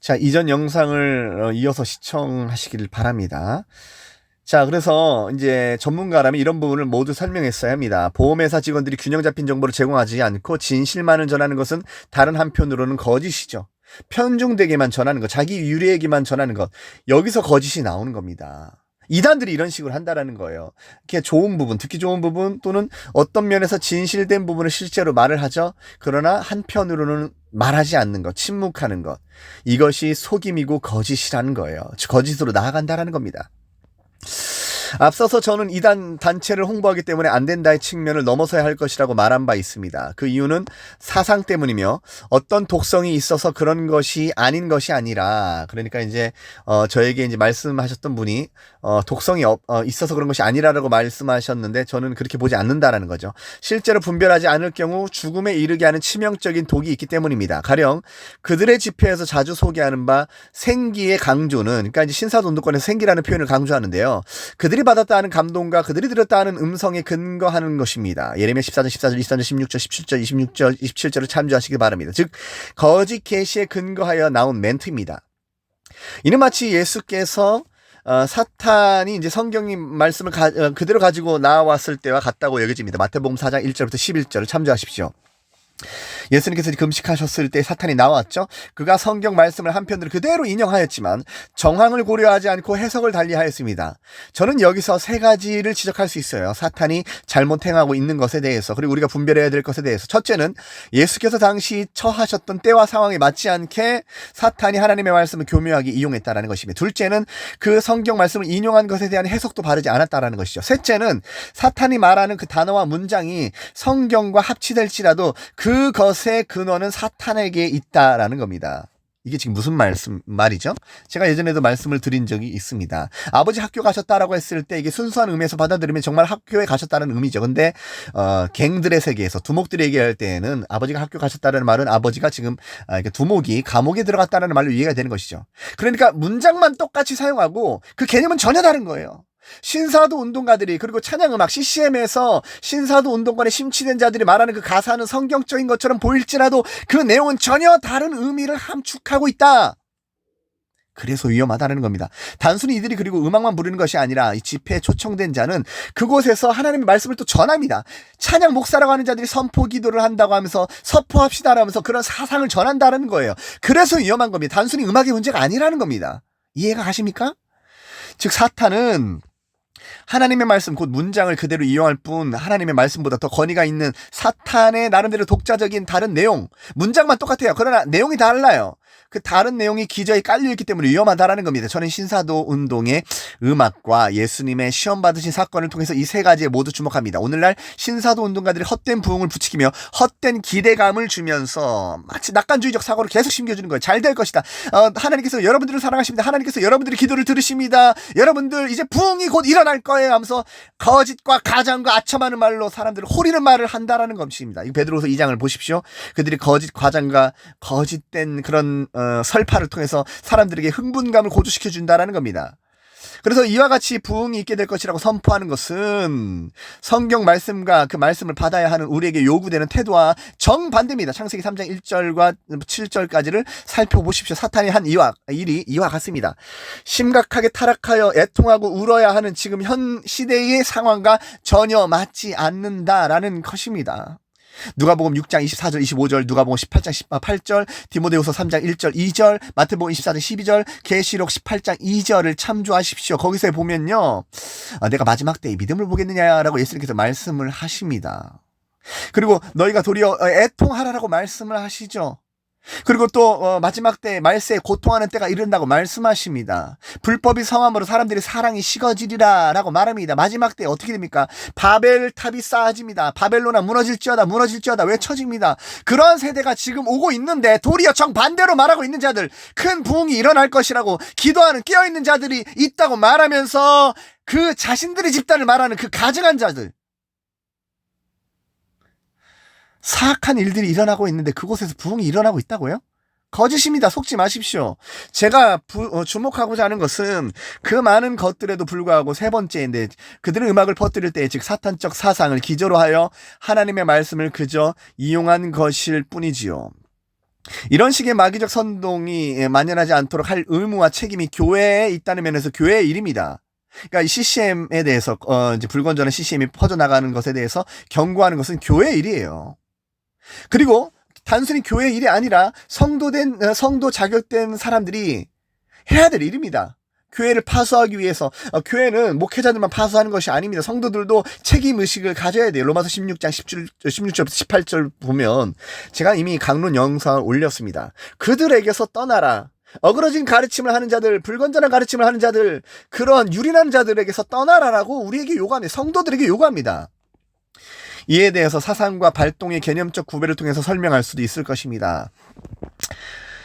자, 이전 영상을 어, 이어서 시청하시길 바랍니다. 자, 그래서 이제 전문가라면 이런 부분을 모두 설명했어야 합니다. 보험회사 직원들이 균형 잡힌 정보를 제공하지 않고 진실만을 전하는 것은 다른 한편으로는 거짓이죠. 편중되게만 전하는 것, 자기 유리에게만 전하는 것. 여기서 거짓이 나오는 겁니다. 이단들이 이런 식으로 한다라는 거예요. 이렇게 좋은 부분, 듣기 좋은 부분 또는 어떤 면에서 진실된 부분을 실제로 말을 하죠. 그러나 한편으로는 말하지 않는 것, 침묵하는 것. 이것이 속임이고 거짓이라는 거예요. 거짓으로 나아간다라는 겁니다. 앞서서 저는 이단 단체를 홍보하기 때문에 안 된다의 측면을 넘어서야 할 것이라고 말한 바 있습니다. 그 이유는 사상 때문이며 어떤 독성이 있어서 그런 것이 아닌 것이 아니라 그러니까 이제 어 저에게 이제 말씀하셨던 분이 어 독성이 어, 어 있어서 그런 것이 아니라라고 말씀하셨는데 저는 그렇게 보지 않는다라는 거죠. 실제로 분별하지 않을 경우 죽음에 이르게 하는 치명적인 독이 있기 때문입니다. 가령 그들의 집회에서 자주 소개하는 바 생기의 강조는 그러니까 이제 신사돈도권에서 생기라는 표현을 강조하는데요. 그들이 그들이 받았다 하는 감동과 그들이 들었다 하는 음성에 근거하는 것입니다. 예레미야 14절, 14절, 23절, 16절, 17절, 26절, 27절을 참조하시기 바랍니다. 즉 거짓 계시에 근거하여 나온 멘트입니다. 이는 마치 예수께서 어, 사탄이 이제 성경님 말씀을 가, 어, 그대로 가지고 나왔을 때와 같다고 여겨집니다. 마태복음 4장 1절부터 11절을 참조하십시오. 예수님께서 금식하셨을 때 사탄이 나왔죠. 그가 성경 말씀을 한편으로 그대로 인용하였지만 정황을 고려하지 않고 해석을 달리하였습니다. 저는 여기서 세 가지를 지적할 수 있어요. 사탄이 잘못 행하고 있는 것에 대해서 그리고 우리가 분별해야 될 것에 대해서 첫째는 예수께서 당시 처하셨던 때와 상황에 맞지 않게 사탄이 하나님의 말씀을 교묘하게 이용했다라는 것입니다. 둘째는 그 성경 말씀을 인용한 것에 대한 해석도 바르지 않았다라는 것이죠. 셋째는 사탄이 말하는 그 단어와 문장이 성경과 합치될지라도 그것 것의 근원은 사탄에게 있다라는 겁니다. 이게 지금 무슨 말씀 말이죠? 제가 예전에도 말씀을 드린 적이 있습니다. 아버지 학교 가셨다라고 했을 때 이게 순수한 의미에서 받아들이면 정말 학교에 가셨다는 의미죠. 근데 어 갱들의 세계에서 두목들이 얘기할 때에는 아버지가 학교 가셨다는 말은 아버지가 지금 아, 두목이 감옥에 들어갔다는 말로 이해가 되는 것이죠. 그러니까 문장만 똑같이 사용하고 그 개념은 전혀 다른 거예요. 신사도 운동가들이 그리고 찬양음악 CCM에서 신사도 운동권에 심취된 자들이 말하는 그 가사는 성경적인 것처럼 보일지라도 그 내용은 전혀 다른 의미를 함축하고 있다. 그래서 위험하다는 겁니다. 단순히 이들이 그리고 음악만 부르는 것이 아니라 이 집회에 초청된 자는 그곳에서 하나님의 말씀을 또 전합니다. 찬양 목사라고 하는 자들이 선포 기도를 한다고 하면서 선포합시다라면서 그런 사상을 전한다는 거예요. 그래서 위험한 겁니다. 단순히 음악의 문제가 아니라는 겁니다. 이해가 가십니까? 즉 사탄은 하나님의 말씀 곧 문장을 그대로 이용할 뿐 하나님의 말씀보다 더 권위가 있는 사탄의 나름대로 독자적인 다른 내용 문장만 똑같아요. 그러나 내용이 달라요. 그 다른 내용이 기저에 깔려 있기 때문에 위험하다라는 겁니다. 저는 신사도 운동의 음악과 예수님의 시험 받으신 사건을 통해서 이 세 가지에 모두 주목합니다. 오늘날 신사도 운동가들이 헛된 부흥을 부추기며 헛된 기대감을 주면서 마치 낙관주의적 사고를 계속 심겨주는 거예요. 잘 될 것이다. 어, 하나님께서 여러분들을 사랑하십니다. 하나님께서 여러분들의 기도를 들으십니다. 여러분들 이제 부흥이 곧 일어날 거예요. 하면서 거짓과 가장과 아첨하는 말로 사람들을 호리는 말을 한다라는 것입니다. 이 베드로서 2장을 보십시오. 그들이 거짓 과장과 거짓된 그런 어, 설파를 통해서 사람들에게 흥분감을 고조시켜 준다라는 겁니다. 그래서 이와 같이 부흥이 있게 될 것이라고 선포하는 것은 성경 말씀과 그 말씀을 받아야 하는 우리에게 요구되는 태도와 정반대입니다. 창세기 3장 1절과 7절까지를 살펴보십시오. 사탄이 한 이와, 일이 이와 같습니다. 심각하게 타락하여 애통하고 울어야 하는 지금 현 시대의 상황과 전혀 맞지 않는다라는 것입니다. 누가복음 6장 24절 25절, 누가복음 18장 18절, 디모데후서 3장 1절 2절, 마태복음 24장 12절, 계시록 18장 2절을 참조하십시오. 거기서 보면요. 아, 내가 마지막 때에 믿음을 보겠느냐라고 예수님께서 말씀을 하십니다. 그리고 너희가 도리어 애통하라라고 말씀을 하시죠. 그리고 또 어, 마지막 때 말세에 고통하는 때가 이른다고 말씀하십니다. 불법이 성함으로 사람들이 사랑이 식어지리라라고 말합니다. 마지막 때 어떻게 됩니까? 바벨 탑이 쌓아집니다. 바벨로나 무너질지어다 무너질지어다 외쳐집니다. 그런 세대가 지금 오고 있는데 도리어 정 반대로 말하고 있는 자들 큰 부흥이 일어날 것이라고 기도하는 깨어 있는 자들이 있다고 말하면서 그 자신들의 집단을 말하는 그 가증한 자들 사악한 일들이 일어나고 있는데 그곳에서 부흥이 일어나고 있다고요? 거짓입니다. 속지 마십시오. 제가 부, 어, 주목하고자 하는 것은 그 많은 것들에도 불구하고 세 번째인데 그들은 음악을 퍼뜨릴 때 즉 사탄적 사상을 기조로 하여 하나님의 말씀을 그저 이용한 것일 뿐이지요. 이런 식의 마귀적 선동이 예, 만연하지 않도록 할 의무와 책임이 교회에 있다는 면에서 교회의 일입니다. 그러니까 이 CCM에 대해서 어 이제 불건전한 CCM이 퍼져 나가는 것에 대해서 경고하는 것은 교회의 일이에요. 그리고 단순히 교회의 일이 아니라 성도된 어, 성도 자격된 사람들이 해야 될 일입니다. 교회를 파수하기 위해서 어, 교회는 목회자들만 파수하는 것이 아닙니다. 성도들도 책임 의식을 가져야 돼요. 로마서 16장 17, 16절부터 18절 보면 제가 이미 강론 영상을 올렸습니다. 그들에게서 떠나라. 어그러진 가르침을 하는 자들, 불건전한 가르침을 하는 자들, 그런 유린한 자들에게서 떠나라라고 우리에게 요구합니다. 성도들에게 요구합니다. 이에 대해서 사상과 발동의 개념적 구별을 통해서 설명할 수도 있을 것입니다.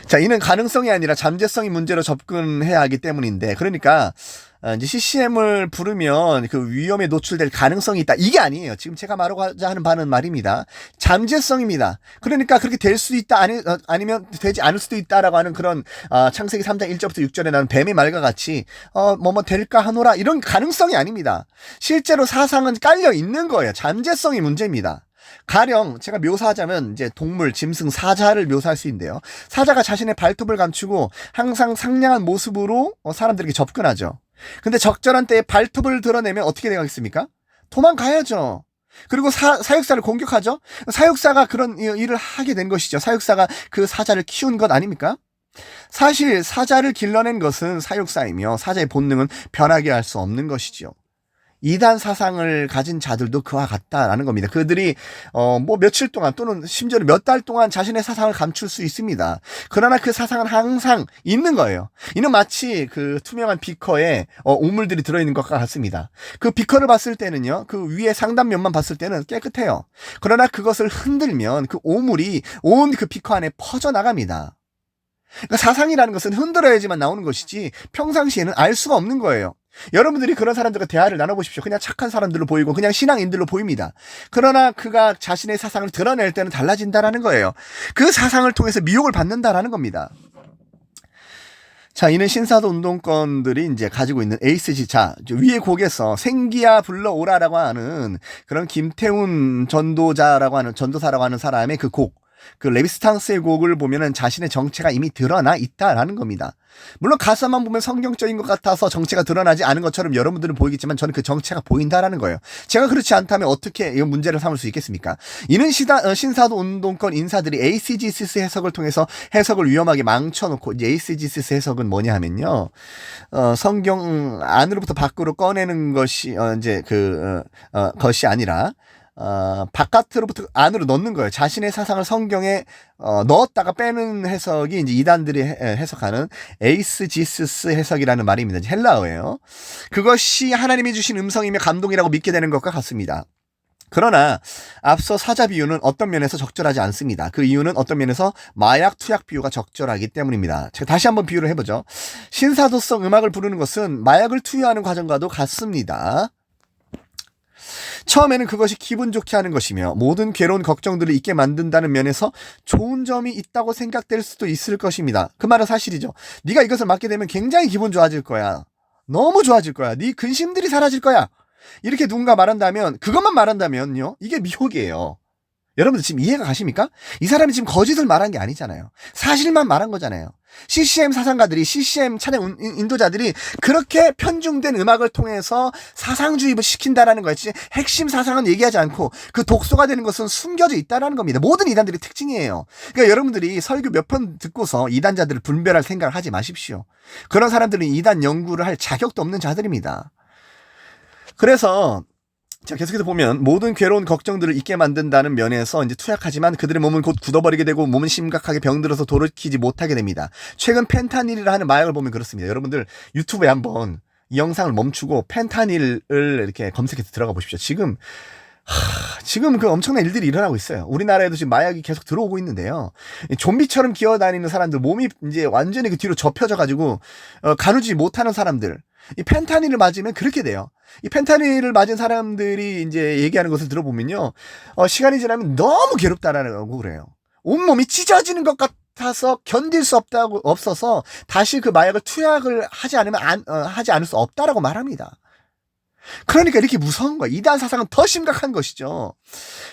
자, 이는 가능성이 아니라 잠재성이 문제로 접근해야 하기 때문인데, 그러니까, 어, 이제 CCM을 부르면 그 위험에 노출될 가능성이 있다. 이게 아니에요. 지금 제가 말하고자 하는 바는 말입니다. 잠재성입니다. 그러니까 그렇게 될 수도 있다. 아니, 어, 아니면 되지 않을 수도 있다라고 하는 그런, 어, 창세기 3장 1절부터 6절에 나오는 뱀의 말과 같이, 어, 뭐, 뭐, 될까 하노라. 이런 가능성이 아닙니다. 실제로 사상은 깔려 있는 거예요. 잠재성이 문제입니다. 가령 제가 묘사하자면 이제 동물, 짐승, 사자를 묘사할 수 있는데요. 사자가 자신의 발톱을 감추고 항상 상냥한 모습으로 어, 사람들에게 접근하죠. 근데 적절한 때에 발톱을 드러내면 어떻게 되겠습니까? 도망가야죠. 그리고 사, 사육사를 공격하죠? 사육사가 그런 일을 하게 된 것이죠. 사육사가 그 사자를 키운 것 아닙니까? 사실 사자를 길러낸 것은 사육사이며 사자의 본능은 변하게 할 수 없는 것이지요. 이단 사상을 가진 자들도 그와 같다라는 겁니다. 그들이 어 뭐 며칠 동안 또는 심지어는 몇 달 동안 자신의 사상을 감출 수 있습니다. 그러나 그 사상은 항상 있는 거예요. 이는 마치 그 투명한 비커에 어 오물들이 들어 있는 것과 같습니다. 그 비커를 봤을 때는요, 그 위에 상단면만 봤을 때는 깨끗해요. 그러나 그것을 흔들면 그 오물이 온 그 비커 안에 퍼져 나갑니다. 그러니까 사상이라는 것은 흔들어야지만 나오는 것이지 평상시에는 알 수가 없는 거예요. 여러분들이 그런 사람들과 대화를 나눠보십시오. 그냥 착한 사람들로 보이고 그냥 신앙인들로 보입니다. 그러나 그가 자신의 사상을 드러낼 때는 달라진다라는 거예요. 그 사상을 통해서 미혹을 받는다라는 겁니다. 자, 이는 신사도 운동권들이 이제 가지고 있는 에이스지. 자, 위에 곡에서 생기야 불러오라라고 하는 그런 김태훈 전도자라고 하는, 전도사라고 하는 사람의 그 곡. 그 레비스탕스의 곡을 보면은 자신의 정체가 이미 드러나 있다라는 겁니다. 물론 가사만 보면 성경적인 것 같아서 정체가 드러나지 않은 것처럼 여러분들은 보이겠지만 저는 그 정체가 보인다라는 거예요. 제가 그렇지 않다면 어떻게 이 문제를 삼을 수 있겠습니까? 이는 시다, 어, 신사도 운동권 인사들이 ACGCS 해석을 통해서 해석을 위험하게 망쳐놓고 ACGCS 해석은 뭐냐 하면요. 어, 성경 안으로부터 밖으로 꺼내는 것이 어, 이제 그 어, 어, 것이 아니라 어, 바깥으로부터 안으로 넣는 거예요. 자신의 사상을 성경에 어, 넣었다가 빼는 해석이 이제 이단들이 해, 해석하는 에이스 지스스 해석이라는 말입니다. 헬라어예요. 그것이 하나님이 주신 음성이며 감동이라고 믿게 되는 것과 같습니다. 그러나 앞서 사자 비유는 어떤 면에서 적절하지 않습니다. 그 이유는 어떤 면에서 마약 투약 비유가 적절하기 때문입니다. 제가 다시 한번 비유를 해보죠. 신사도성 음악을 부르는 것은 마약을 투여하는 과정과도 같습니다. 처음에는 그것이 기분 좋게 하는 것이며 모든 괴로운 걱정들을 잊게 만든다는 면에서 좋은 점이 있다고 생각될 수도 있을 것입니다. 그 말은 사실이죠. 네가 이것을 맡게 되면 굉장히 기분 좋아질 거야. 너무 좋아질 거야. 네 근심들이 사라질 거야. 이렇게 누군가 말한다면 그것만 말한다면요. 이게 미혹이에요. 여러분들 지금 이해가 가십니까? 이 사람이 지금 거짓을 말한 게 아니잖아요. 사실만 말한 거잖아요. CCM 사상가들이 CCM 찬양 인도자들이 그렇게 편중된 음악을 통해서 사상주의를 시킨다라는 거였지 핵심 사상은 얘기하지 않고 그 독소가 되는 것은 숨겨져 있다라는 겁니다. 모든 이단들의 특징이에요. 그러니까 여러분들이 설교 몇 편 듣고서 이단자들을 분별할 생각을 하지 마십시오. 그런 사람들은 이단 연구를 할 자격도 없는 자들입니다. 그래서 자, 계속해서 보면 모든 괴로운 걱정들을 잊게 만든다는 면에서 이제 투약하지만 그들의 몸은 곧 굳어버리게 되고 몸은 심각하게 병들어서 돌이키지 못하게 됩니다. 최근 펜타닐이라 하는 마약을 보면 그렇습니다. 여러분들 유튜브에 한번 이 영상을 멈추고 펜타닐을 이렇게 검색해서 들어가 보십시오. 지금 하, 지금 그 엄청난 일들이 일어나고 있어요. 우리나라에도 지금 마약이 계속 들어오고 있는데요. 좀비처럼 기어다니는 사람들, 몸이 이제 완전히 그 뒤로 접혀져가지고, 어, 가누지 못하는 사람들, 이 펜타닐을 맞으면 그렇게 돼요. 이 펜타닐을 맞은 사람들이 이제 얘기하는 것을 들어보면요. 어, 시간이 지나면 너무 괴롭다라고 그래요. 온몸이 찢어지는 것 같아서 견딜 수 없다고, 없어서 다시 그 마약을 투약을 하지 않으면 안, 어, 하지 않을 수 없다라고 말합니다. 그러니까 이렇게 무서운 거야. 이단 사상은 더 심각한 것이죠.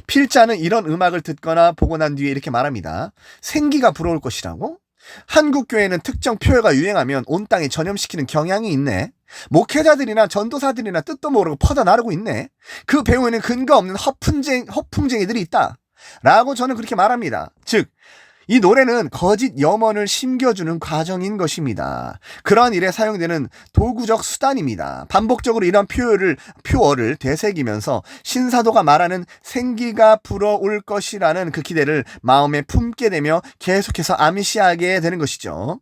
필자는 이런 음악을 듣거나 보고 난 뒤에 이렇게 말합니다. 생기가 불어올 것이라고? 한국 교회는 특정 표현가 유행하면 온 땅에 전염시키는 경향이 있네. 목회자들이나 전도사들이나 뜻도 모르고 퍼져 나르고 있네. 그 배우에는 근거 없는 허풍쟁, 허풍쟁이들이 있다. 라고 저는 그렇게 말합니다. 즉, 이 노래는 거짓 염원을 심겨주는 과정인 것입니다. 그러한 일에 사용되는 도구적 수단입니다. 반복적으로 이런 표어를, 표어를 되새기면서 신사도가 말하는 생기가 불어올 것이라는 그 기대를 마음에 품게 되며 계속해서 암시하게 되는 것이죠.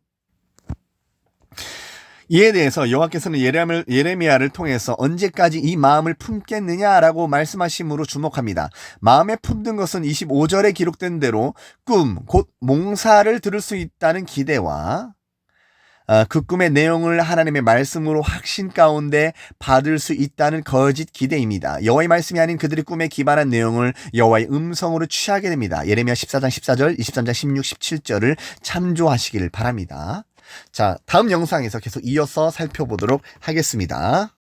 이에 대해서 여호와께서는 예레미야를, 예레미야를 통해서 언제까지 이 마음을 품겠느냐라고 말씀하심으로 주목합니다. 마음에 품는 것은 25절에 기록된 대로 꿈, 곧 몽사를 들을 수 있다는 기대와 아, 그 꿈의 내용을 하나님의 말씀으로 확신 가운데 받을 수 있다는 거짓 기대입니다. 여호와의 말씀이 아닌 그들의 꿈에 기반한 내용을 여호와의 음성으로 취하게 됩니다. 예레미야 14장 14절, 23장 16, 17절을 참조하시길 바랍니다. 자, 다음 영상에서 계속 이어서 살펴보도록 하겠습니다.